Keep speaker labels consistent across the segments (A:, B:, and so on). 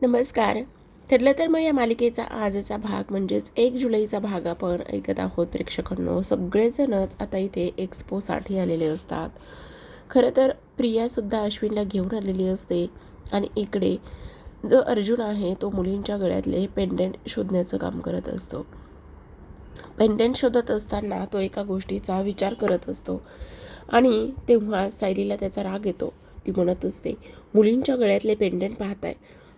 A: नमस्कार. ठरलं तर मग या मालिकेचा आजचा भाग म्हणजेच एक जुलैचा भाग आपण ऐकत आहोत प्रेक्षकांनो. सगळेजणच आता इथे एक्सपोसाठी आलेले असतात. खरं तर प्रियासुद्धा अश्विनला घेऊन आलेली असते आणि इकडे जो अर्जुन आहे तो मुलींच्या गळ्यातले पेंडंट शोधण्याचं काम करत असतो. पेंडंट शोधत असताना तो एका गोष्टीचा विचार करत असतो आणि तेव्हा सायलीला त्याचा राग येतो. ती म्हणत असते मुलींच्या गळ्यातले पेंडंट पाहताय.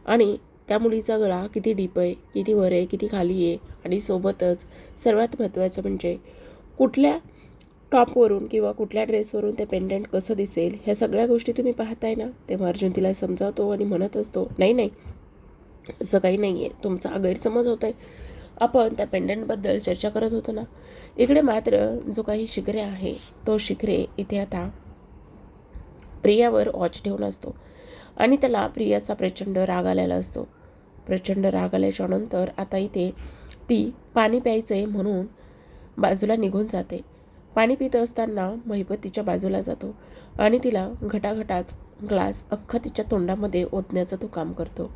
A: आणि त्या मुलीचा गळा किती डीप आहे किती वर आहे किती खाली आहे आणि सोबतच सर्वात महत्त्वाचं म्हणजे कुठल्या टॉपवरून किंवा कुठल्या ड्रेसवरून ते पेंडंट कसं दिसेल ह्या सगळ्या गोष्टी तुम्ही पाहताय ना तेव्हा अर्जुन तिला समजावतो आणि म्हणत असतो नाही नाही असं काही नाही आहे तुमचा गैरसमज होत आहे आपण त्या पेंडंटबद्दल चर्चा करत होतो ना इकडे मात्र जो काही शिखरे आहे तो शिखरे इथे आता प्रियावर वॉच ठेवून असतो. आणि त्याला प्रियाचा प्रचंड राग आलेला असतो. प्रचंड राग आल्याच्यानंतर आता इथे ती पाणी प्यायचे म्हणून बाजूला निघून जाते. पाणी पित असताना महिपत तिच्या बाजूला जातो आणि तिला घटाघटाच ग्लास अख्खा तिच्या तोंडामध्ये ओतण्याचं तो काम करतो.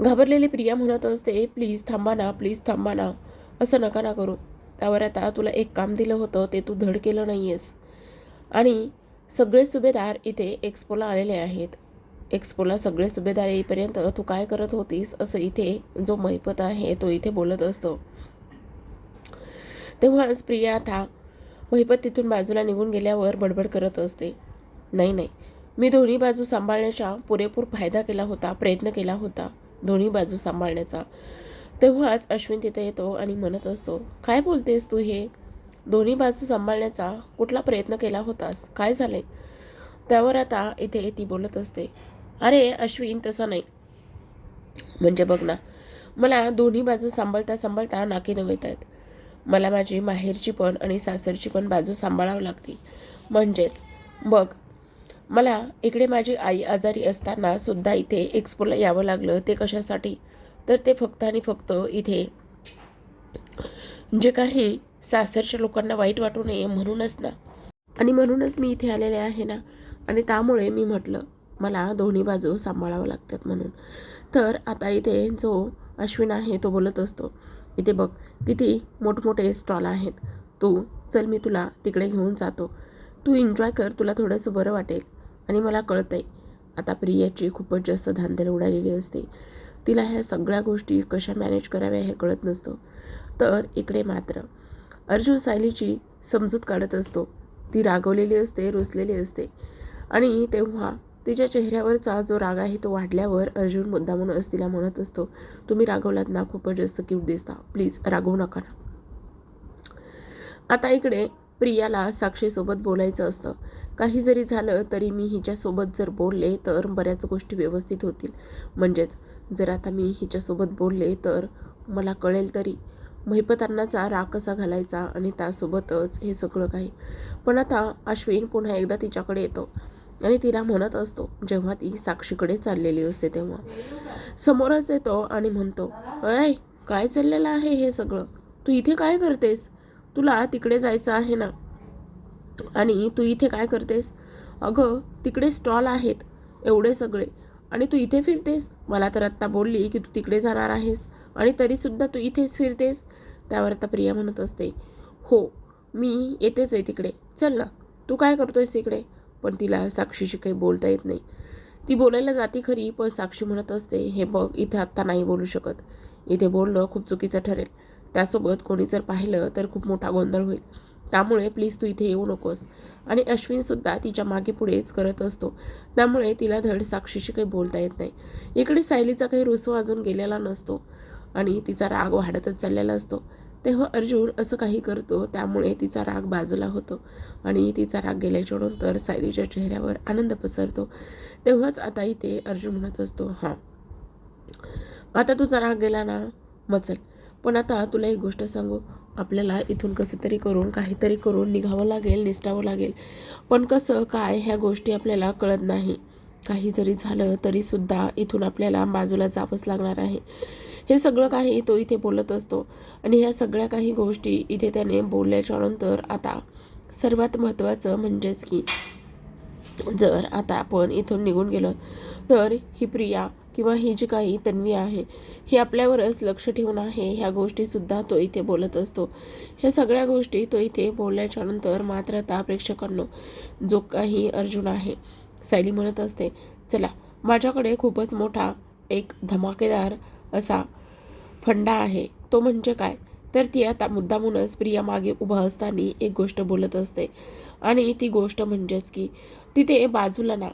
A: घाबरलेली प्रिया म्हणत असते प्लीज थांबा ना प्लीज थांबा ना. असं नका ना करू. त्यावर आता तुला एक काम दिलं होतं ते तू धड केलं नाही आहेस आणि सगळे सुभेदार इथे एक्सपोला आलेले आहेत. एक्सपोला सगळे सुभेदार येईपर्यंत तू काय करत होतीस असं इथे जो मैपत आहे तो इथे बोलत असतो. तेव्हाच प्रिया आता महिपत तिथून बाजूला निघून गेल्यावर बडबड करत असते. नाही नाही. मी दोन्ही बाजू सांभाळण्याचा पुरेपूर फायदा केला होता प्रयत्न केला होता दोन्ही बाजू सांभाळण्याचा. तेव्हाच अश्विन तिथे येतो आणि म्हणत असतो काय बोलतेस तू हे? दोन्ही बाजू सांभाळण्याचा कुठला प्रयत्न केला होतास? काय झाले? त्यावर आता इथे ती बोलत असते. अरे अश्विन तसं नाही. म्हणजे बघ ना मला दोन्ही बाजू सांभाळता सांभाळता नाके नवेत आहेत. मला माझी माहेरची पण आणि सासरची पण बाजू सांभाळावी लागते. म्हणजेच बघ मला इकडे माझी आई आजारी असताना सुद्धा इथे एक्सपोला यावं लागलं ते कशासाठी? तर ते फक्त आणि फक्त इथे जे काही सासरच्या लोकांना वाईट वाटू नये म्हणूनच ना. आणि म्हणूनच मी इथे आलेले आहे ना. आणि त्यामुळे मी म्हटलं मला दोन्ही बाजू सांभाळावं लागतात म्हणून. तर आता इथे जो अश्विन आहे तो बोलत असतो इथे बघ किती मोठमोठे स्टॉल आहेत. तू चल मी तुला तिकडे घेऊन जातो. तू एन्जॉय कर तुला थोडंसं बरं वाटेल. आणि मला कळतं आहे आता प्रियाची खूपच जास्त धांदल उडालेली असते. तिला ह्या सगळ्या गोष्टी कशा मॅनेज कराव्या हे कळत नसतं. तर इकडे मात्र अर्जुन सायलीची समजूत काढत असतो. ती रागवलेली असते रुसलेली असते. आणि तेव्हा तिच्या चेहऱ्यावरचा जो राग आहे तो वाढल्यावर अर्जुन मुद्दामूनच तिला म्हणत असतो तुम्ही रागवलात ना खूपच जास्त क्यूट दिसता. प्लीज रागवू नका ना. आता इकडे प्रियाला साक्षीसोबत बोलायचं असतं. काही जरी झालं तरी मी हिच्यासोबत जर बोलले तर बऱ्याच गोष्टी व्यवस्थित होतील. म्हणजेच जर आता मी हिच्यासोबत बोलले तर मला कळेल तरी. महिपतांनाचा राग कसा घालायचा आणि त्यासोबतच हे सगळं काही. पण आता अश्विन पुन्हा एकदा तिच्याकडे येतो आणि तिला म्हणत असतो जेव्हा ती साक्षीकडे चाललेली असते तेव्हा. समोरच येतो आणि म्हणतो अय काय चाललेलं आहे हे सगळं? तू इथे काय करतेस? तुला तिकडे जायचं आहे ना? आणि तू इथे काय करतेस? अगं तिकडे स्टॉल आहेत एवढे सगळे. आणि तू इथे फिरतेस? मला तर आत्ता बोलली की तू तिकडे जाणार आहेस. आणि तरीसुद्धा तू इथेच फिरतेस? त्यावर आता प्रिया म्हणत असते. हो मी येतेच आहे तिकडे. चल ना तू काय करतोयस तिकडे पण तिला साक्षीशी काही बोलता येत नाही. ती बोलायला जाती खरी पण साक्षी म्हणत असते हे बघ इथे आत्ता नाही बोलू शकत. इथे बोलणं खूप चुकीचं ठरेल. त्यासोबत कोणी जर पाहिलं तर खूप मोठा गोंधळ होईल. त्यामुळे प्लीज तू इथे येऊ नकोस. आणि अश्विनसुद्धा तिच्यामागे पुढेच करत असतो. त्यामुळे तिला धड साक्षीशी काही बोलता येत नाही. इकडे सायलीचा काही रुसवा अजून गेलेला नसतो. आणि तिचा राग वाढतच चाललेला असतो. तेव्हा अर्जुन असं काही करतो त्यामुळे तिचा राग बाजूला होतो आणि तिचा राग गेल्याच्यानंतर सायलीच्या चेहऱ्यावर आनंद पसरतो. तेव्हाच आता इथे अर्जुन म्हणत असतो हां आता तुझा राग गेला ना मचल. पण आता तुला एक गोष्ट सांगू. आपल्याला इथून कसं तरी करून काहीतरी करून निघावं लागेल निसटावं लागेल. पण कसं काय ह्या गोष्टी आपल्याला कळत नाही. काही जरी झालं तरीसुद्धा इथून आपल्याला बाजूला जावंच लागणार आहे. हे सगळं काही तो इथे बोलत असतो. आणि ह्या सगळ्या काही गोष्टी इथे त्याने बोलल्याच्या नंतर आता सर्वात महत्त्वाचं म्हणजेच की जर आता आपण इथून निघून गेलो तर ही प्रिया किंवा ही जी काही तन्वी आहे ही आपल्यावरच लक्ष ठेवून आहे ह्या गोष्टीसुद्धा तो इथे बोलत असतो. ह्या सगळ्या गोष्टी तो इथे बोलल्याच्या नंतर मात्र आता प्रेक्षकांनो जो काही अर्जुन आहे सायली म्हणत असते चला माझ्याकडे खूपच मोठा एक धमाकेदार असा फंडा आहे. तो म्हणजे काय? तर ती आता मुद्दामूनच प्रिया मागे उभा असताना एक गोष्ट बोलत असते. आणि ती गोष्ट म्हणजेच की तिथे बाजूला ना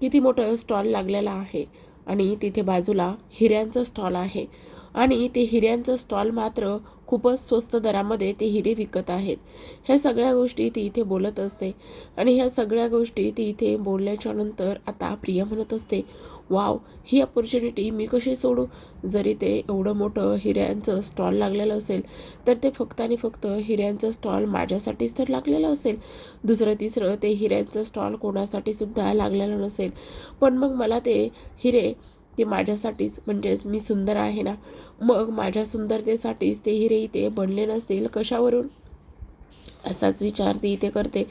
A: किती मोठं स्टॉल लागलेला आहे. आणि तिथे बाजूला हिऱ्यांचं स्टॉल आहे. आणि ते हिऱ्यांचं स्टॉल मात्र खूपच स्वस्त दरामध्ये ते हिरे विकत आहेत. ह्या सगळ्या गोष्टी ती इथे बोलत असते. आणि ह्या सगळ्या गोष्टी ती इथे बोलल्याच्या नंतर आता प्रिया म्हणत असते वाव ही अपॉर्च्युनिटी मी कशी सोडू? जरी ते एवढं मोठं हिऱ्यांचं स्टॉल लागलेलं असेल तर ते फक्त आणि फक्त हिऱ्यांचं स्टॉल माझ्यासाठीच तर लागलेलं असेल. दुसरं तिसरं ते हिऱ्यांचं स्टॉल कोणासाठी सुद्धा लागलेलं नसेल. पण मग मला ते हिरे ते माझ्यासाठीच म्हणजेच मी सुंदर आहे ना? मग माझ्या सुंदरतेसाठीच ते हिरे इथे बनले नसतील कशावरून? असाच विचार ती इथे करते.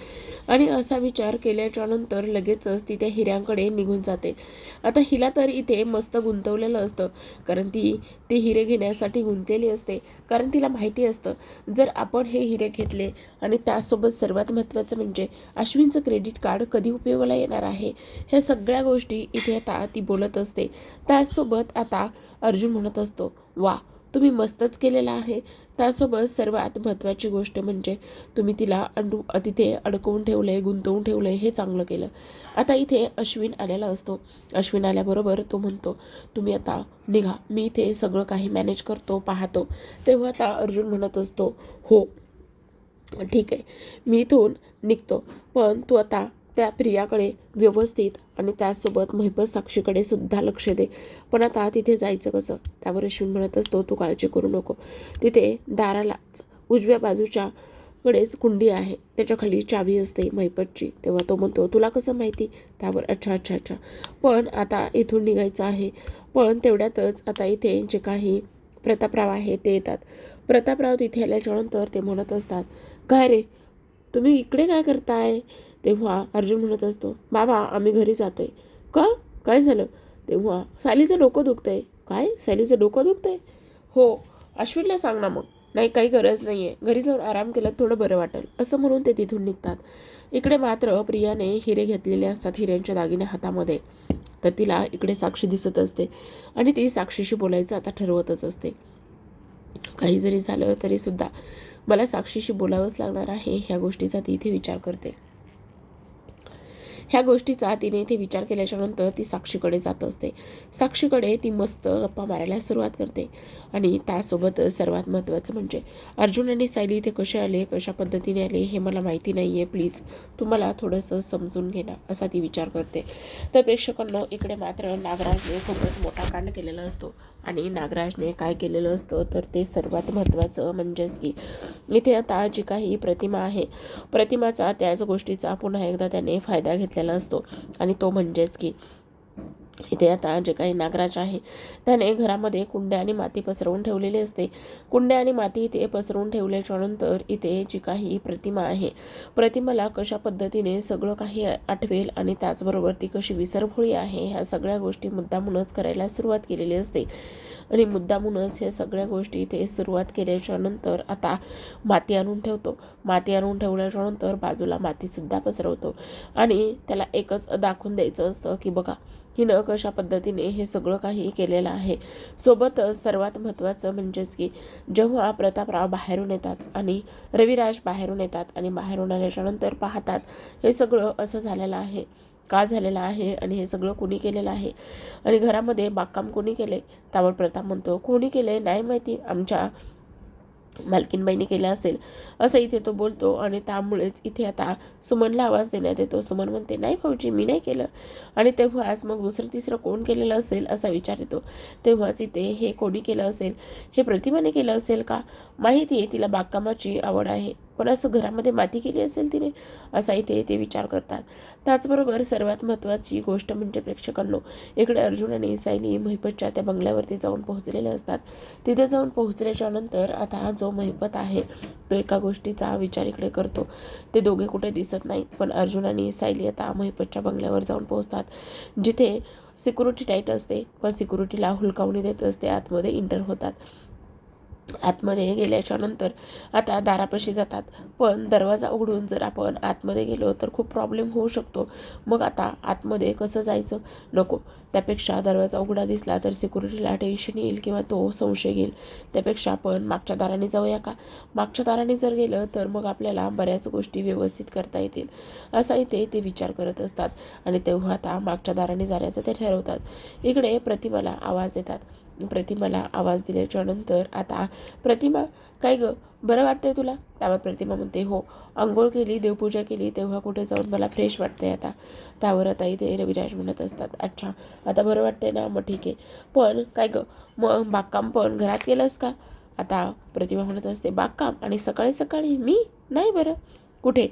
A: आणि असा विचार केल्याच्यानंतर लगेचच ती त्या हिऱ्यांकडे निघून जाते. आता हिला तर इथे मस्त गुंतवलेलं असतं. कारण ती ते हिरे घेण्यासाठी गुंतलेली असते. कारण तिला माहिती असतं जर आपण हे हिरे घेतले आणि त्यासोबत सर्वात महत्त्वाचं म्हणजे अश्विनचं क्रेडिट कार्ड कधी उपयोगाला येणार आहे? ह्या सगळ्या गोष्टी इथे आता ती बोलत असते. त्यासोबत आता अर्जुन म्हणत असतो वा तुम्ही मस्तच केलेला आहे. त्यासोबत सर्वात महत्त्वाची गोष्ट म्हणजे तुम्ही तिला अंडू तिथे अडकवून ठेवलं आहे गुंतवून ठेवलं आहे हे चांगलं केलं. आता इथे अश्विन आलेला असतो. अश्विन आल्याबरोबर तो म्हणतो तुम्ही आता निघा. मी इथे सगळं काही मॅनेज करतो पाहतो. तेव्हा आता अर्जुन म्हणत असतो हो ठीक आहे. मी इथून निघतो. पण तू आता त्या प्रियाकडे व्यवस्थित आणि त्याचसोबत महिपत साक्षीकडे सुद्धा लक्ष दे. पण आता तिथे जायचं कसं? त्यावर अश्विन म्हणत असतो तू काळजी करू नको. तिथे दारालाच उजव्या बाजूच्या कडेच कुंडी आहे. त्याच्याखाली चावी असते महिपतची. तेव्हा तो म्हणतो तुला कसं माहिती? त्यावर अच्छा अच्छा अच्छा. पण आता इथून निघायचं आहे. पण तेवढ्यातच आता इथे जे काही प्रतापराव आहे ते येतात. प्रतापराव तिथे आल्याच्यानंतर ते म्हणत असतात काय रे? तुम्ही इकडे काय करताय? तेव्हा अर्जुन म्हणत असतो बाबा आम्ही घरी जातोय. का? काय झालं? तेव्हा सालीचं डोकं दुखतंय. काय? सालीचं डोकं दुखतंय? हो अश्विनला सांग ना मग. नाही काही गरज नाही आहे घरी जाऊन आराम केला थोडं बरं वाटेल. असं म्हणून ते तिथून निघतात. इकडे मात्र प्रियाने हिरे घेतलेले असतात हिऱ्यांच्या दागिने हातामध्ये. तर तिला इकडे साक्षी दिसत असते आणि ती साक्षीशी बोलायचं आता ठरवतच असते. काही जरी झालं तरीसुद्धा मला साक्षीशी बोलावंच लागणार आहे ह्या गोष्टीचा ती इथे विचार करते. ह्या गोष्टीचा तिने इथे विचार केल्याच्यानंतर ती साक्षीकडे जात असते. साक्षीकडे ती मस्त गप्पा मारायला सुरुवात करते. आणि त्यासोबत सर्वात महत्त्वाचं म्हणजे अर्जुन आणि सायली इथे कसे आले कशा पद्धतीने आले हे मला माहिती नाही आहे प्लीज तुम्हाला थोडंसं समजून घेणं असा ती विचार करते. तर प्रेक्षकांना इकडे मात्र नागराजने खूपच मोठा कांड केलेला असतो. आणि नागराजने काय केलेलं असतं तर ते सर्वात महत्त्वाचं म्हणजेच की इथे आता जी काही प्रतिमा आहे प्रतिमाचा त्याच गोष्टीचा पुन्हा एकदा त्याने फायदा घेतलेला असतो. आणि तो म्हणजेच की इथे आता जे काही नागराज आहे त्याने घरामध्ये कुंड्या आणि माती पसरवून ठेवलेली असते. कुंड्या आणि माती इथे पसरवून ठेवल्याच्या नंतर इथे जी काही प्रतिमा आहे प्रतिमाला कशा पद्धतीने सगळं काही आठवेल आणि त्याचबरोबर ती कशी विसरभोळी आहे ह्या सगळ्या गोष्टी मुद्दामूनच करायला सुरुवात केलेली असते. आणि मुद्दामूनच ह्या सगळ्या गोष्टी इथे सुरुवात केल्याच्यानंतर आता माती आणून ठेवतो. माती आणून ठेवल्याच्या नंतर बाजूला मातीसुद्धा पसरवतो. आणि त्याला एकच दाखवून द्यायचं असतं की बघा हिनं कशा पद्धतीने हे सगळं काही केलेलं आहे? सोबतच सर्वात महत्त्वाचं म्हणजेच की जेव्हा प्रतापराव बाहेरून येतात आणि रविराज बाहेरून येतात आणि बाहेरून आल्याच्यानंतर पाहतात हे सगळं असं झालेलं आहे का झालेलं आहे आणि हे सगळं कोणी केलेलं आहे? आणि घरामध्ये बागकाम कोणी केले? त्यावर प्रताप म्हणतो कोणी केले? नाही माहिती. आमच्या मालकीनबाईने केलं असेल असं इथे तो बोलतो. आणि त्यामुळेच इथे आता सुमनला आवाज देण्यात येतो. सुमन म्हणते नाही भाऊजी मी नाही केलं. आणि तेव्हाच मग दुसरं तिसरं कोण केलेलं असेल असा विचार येतो. तेव्हाच इथे हे कोणी केलं असेल हे प्रतिमाने केलं असेल का? माहिती आहे तिला बागकामाची आवड आहे. पण असं घरामध्ये माती केली असेल तिने असा इथे ते विचार करतात. त्याचबरोबर सर्वात महत्त्वाची गोष्ट म्हणजे प्रेक्षकांनो इकडे अर्जुन आणि सायली महिपतच्या त्या बंगल्यावरती जाऊन पोहोचलेले असतात. तिथे जाऊन पोहोचल्याच्या नंतर आता जो महिपत आहे तो एका गोष्टीचा विचार इकडे करतो. ते दोघे कुठे दिसत नाहीत पण अर्जुन आणि सायली आता महिपतच्या बंगल्यावर जाऊन पोहोचतात. जिथे सिक्युरिटी टाईट असते पण सिक्युरिटीला हुलकावणी देत असते आतमध्ये इंटर होतात. आतमध्ये गेल्याच्यानंतर आता दारापाशी जातात. पण दरवाजा उघडून जर आपण आतमध्ये गेलो तर खूप प्रॉब्लेम होऊ शकतो. मग आता आतमध्ये कसं जायचं? नको. त्यापेक्षा दरवाजा उघडा दिसला तर सिक्युरिटीला टेन्शन येईल किंवा तो संशय घेईल. त्यापेक्षा आपण मागच्या दाराने जाऊया का? मागच्या दाराने जर गेलं तर मग आपल्याला बऱ्याच गोष्टी व्यवस्थित करता येतील. असा इथे ते विचार करत असतात. आणि तेव्हा आता मागच्या दाराने जाण्याचं ते ठरवतात. इकडे प्रतिमाला आवाज येतात प्रतिमाला आवाज दिल्याच्या नंतर आता प्रतिमा काय गं? बरं वाटतंय तुला? त्यावर प्रतिमा म्हणते हो. आंघोळ केली देवपूजा केली तेव्हा कुठे जाऊन मला फ्रेश वाटतंय आता. त्यावर आता इथे रविराज म्हणत असतात अच्छा आता बरं वाटतंय ना? मग ठीक आहे. पण काय गं? मग बागकाम पण घरात केलंस का? आता प्रतिमा म्हणत असते बागकाम? आणि सकाळी सकाळी? मी? नाही बरं. कुठे?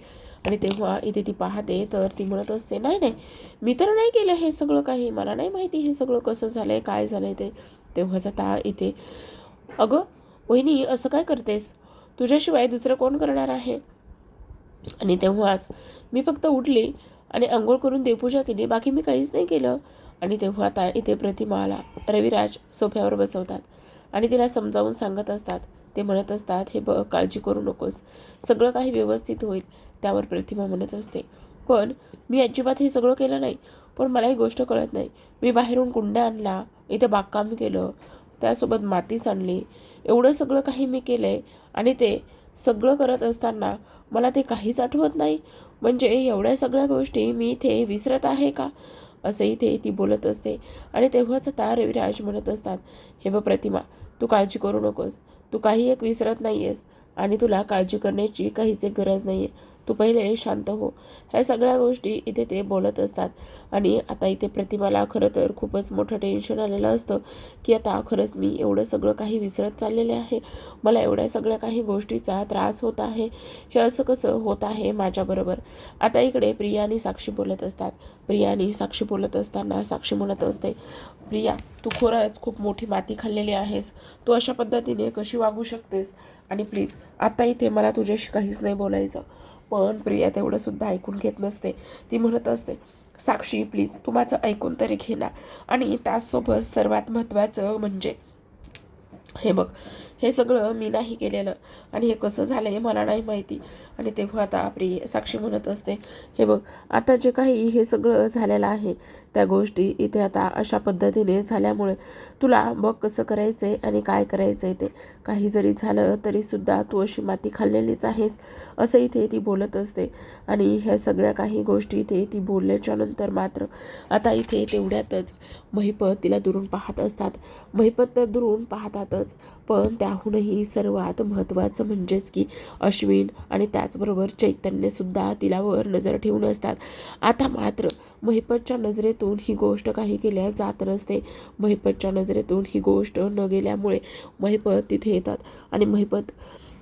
A: आणि तेव्हा इथे ती पाहते तर ती म्हणत असते नाही नाही मी तर नाही केलं हे सगळं काही. मला नाही माहिती हे सगळं कसं झालं आहे काय झालं आहे ते. तेव्हाच आता इथे अगं वहिनी असं काय करतेस? तुझ्याशिवाय दुसरं कोण करणार आहे? आणि तेव्हाच मी फक्त उठली आणि आंघोळ करून देवपूजा केली बाकी मी काहीच नाही केलं. आणि तेव्हा आता इथे प्रतिमाला रविराज सोफ्यावर बसवतात आणि तिला समजावून सांगत असतात ते म्हणत असतात हे बघ काळजी करू नकोस. सगळं काही व्यवस्थित होईल त्यावर प्रतिमा म्हणत असते. पण मी अजिबात हे सगळं केलं नाही. पण मला ही गोष्ट कळत नाही. मी बाहेरून कुंड्या आणला इथे बागकाम केलं त्यासोबत मातीच आणली. एवढं सगळं काही मी केलं आहे आणि ते सगळं करत असताना मला ते काहीच आठवत नाही. म्हणजे एवढ्या सगळ्या गोष्टी मी इथे विसरत आहे का? असं इथे ती बोलत असते. आणि तेव्हाच आता रविराज म्हणत असतात हे बघ प्रतिमा तू काळजी करू नकोस. तू काही एक विसरत नाही आहेस आणि तुला काळजी करण्याची काहीच एक गरज नाही आहे तू पहिले शांत हो. ह्या सगळ्या गोष्टी इथे ते बोलत असतात. आणि आता इथे प्रतिमाला खरं तर खूपच मोठं टेन्शन आलेलं असतं की आता खरंच मी एवढं सगळं काही विसरत चाललेले आहे. मला एवढ्या सगळ्या काही गोष्टीचा त्रास होत आहे. हे असं कसं होत आहे माझ्याबरोबर आता इकडे प्रिया आणि साक्षी बोलत असतात. प्रिया आणि साक्षी बोलत असताना साक्षी म्हणत असते प्रिया तू खरंच खूप मोठी माती खाल्लेली आहेस. तू अशा पद्धतीने कशी वागू शकतेस? आणि प्लीज आता इथे मला तुझ्याशी काहीच नाही बोलायचं. पण प्रिया तेवढं सुद्धा ऐकून घेत नसते. ती म्हणत असते साक्षी प्लीज तू माझं ऐकून तरी घे ना. आणि त्याचसोबत सर्वात महत्त्वाचं म्हणजे हे बघ हे सगळं मी नाही केलेलं. आणि हे कसं झालं आहे मला नाही माहिती. आणि तेव्हा आता आपली साक्षी म्हणत असते हे बघ आता जे काही हे सगळं झालेलं आहे त्या गोष्टी इथे आता अशा पद्धतीने झाल्यामुळे तुला बघ कसं करायचं आहे आणि काय करायचं आहे ते. काही जरी झालं तरीसुद्धा तू अशी माती खाल्लेलीच आहेस असं इथे ती बोलत असते. आणि ह्या सगळ्या काही गोष्टी इथे ती बोलल्याच्या नंतर मात्र आता इथे तेवढ्यातच महिपत तिला दुरून पाहत असतात. महिपत तर दुरून पाहतातच पण त्या त्याहूनही सर्वात महत्त्वाचं म्हणजेच की अश्विन आणि त्याचबरोबर चैतन्यसुद्धा तिलावर नजर ठेवून असतात. आता मात्र महिपतच्या नजरेतून ही गोष्ट काही केल्या जात नसते. महिपतच्या नजरेतून ही गोष्ट न गेल्यामुळे महिपत तिथे येतात आणि महिपत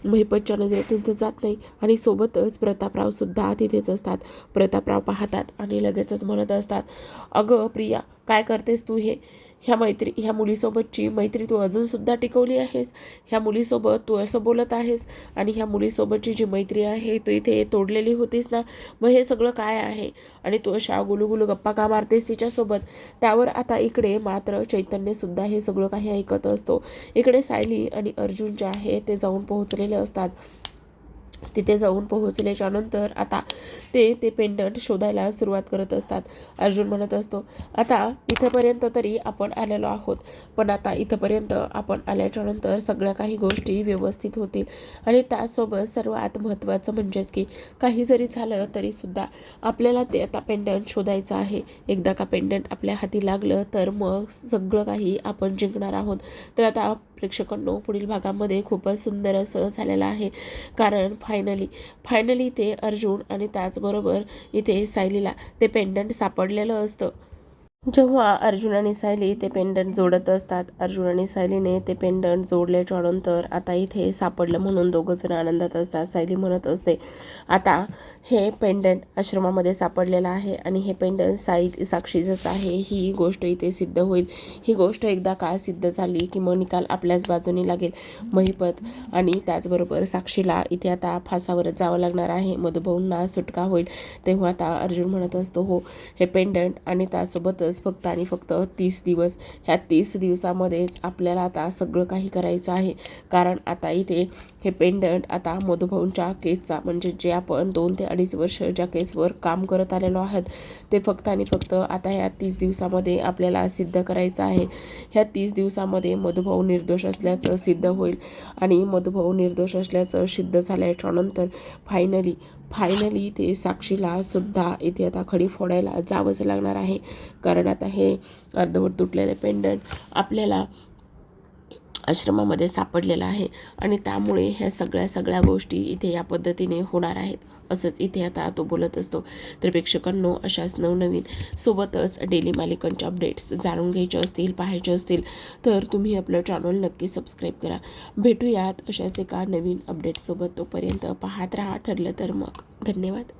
A: महिपतच्या नजरेतून तर जात नाही आणि सोबतच प्रतापरावसुद्धा तिथेच असतात. प्रतापराव पाहतात आणि लगेचच म्हणत असतात अगं प्रिया काय करतेस तू हे? ह्या मैत्री ह्या मुलीसोबतची मैत्री तू अजूनसुद्धा टिकवली आहेस. ह्या मुलीसोबत तू असं बोलत आहेस आणि ह्या मुलीसोबतची जी मैत्री आहे तू इथे तोडलेली होतीस ना मग हे सगळं काय आहे? आणि तू अशा गुलुगुलू गप्पा का मारतेस तिच्यासोबत? त्यावर आता इकडे मात्र चैतन्यसुद्धा हे सगळं काही ऐकत असतो. इकडे सायली आणि अर्जुन जे आहे ते जाऊन पोहोचलेले असतात. तिथे जाऊन पोहोचल्याच्या नंतर आता ते ते पेंडंट शोधायला सुरुवात करत असतात अर्जुन म्हणत असतो. आता इथंपर्यंत तरी आपण आलेलो आहोत पण आता इथंपर्यंत आपण आल्याच्यानंतर सगळ्या काही गोष्टी व्यवस्थित होतील. आणि त्यासोबत सर्वात महत्त्वाचं म्हणजेच की काही जरी झालं तरीसुद्धा आपल्याला ते आता पेंडंट शोधायचं आहे. एकदा का पेंडंट आपल्या हाती लागलं तर मग सगळं काही आपण जिंकणार आहोत. तर आता प्रेक्षकांनो पुढील भागामध्ये खूपच सुंदर असं झालेलं आहे. कारण फायनली फायनली ते अर्जुन आणि त्याचबरोबर इथे सायलीला ते पेंडंट सापडलेलं असतं. जेव्हा अर्जुन आणि सायली ते पेंडंट जोडत असतात अर्जुन आणि सायलीने ते पेंडंट जोडल्याच्या नंतर आता इथे सापडलं म्हणून दोघंजण आनंदात असतात सायली म्हणत असते आता हे पेंडंट आश्रमामध्ये सापडलेलं आहे आणि हे पेंडंट साई साक्षीचंच आहे. ही गोष्ट इथे सिद्ध होईल. ही गोष्ट एकदा का सिद्ध झाली की मग निकाल आपल्याच बाजूनी लागेल. महिपत आणि त्याचबरोबर साक्षीला इथे आता फासावरच जावं लागणार आहे. मधुभाऊंना सुटका होईल. तेव्हा आता अर्जुन म्हणत असतो हो हे पेंडंट आणि त्यासोबतच फक्त आणि फक्त तीस दिवस. ह्या तीस दिवसामध्येच आपल्याला आता सगळं काही करायचं आहे. कारण आता इथे हे पेंडंट आता मधुभाऊंच्या केसचा म्हणजे जे आपण दोन ते अडीच वर्ष ज्या केसवर काम करत आलेलो आहेत ते फक्त आणि फक्त आता ह्या तीस दिवसामध्ये आपल्याला सिद्ध करायचं आहे. ह्या तीस दिवसामध्ये मधुभाऊ निर्दोष असल्याचं सिद्ध होईल आणि मधुभाऊ निर्दोष असल्याचं सिद्ध झाल्याच्यानंतर फायनली फायनली ते साक्षीला सुद्धा इथे आता खडी फोडायला जावंच लागणार आहे. कारण आता हे अर्धवट तुटलेले पेंडंट आपल्याला आश्रमामध्ये सापडलेला आहे आणि त्यामुळे ह्या सगळ्या सगळ्या गोष्टी इथे या पद्धतीने होणार आहेत असंच इथे आता तो बोलत असतो. तर प्रेक्षकांनो अशाच नवनवीन सोबतच डेली मालिकांच्या अपडेट्स जाणून घ्यायचे असतील पाहायचे असतील तर तुम्ही आपलं चॅनल नक्की सबस्क्राईब करा. भेटूयात अशाच एका नवीन अपडेट्ससोबत तोपर्यंत पाहत राहा ठरलं तर मग. धन्यवाद.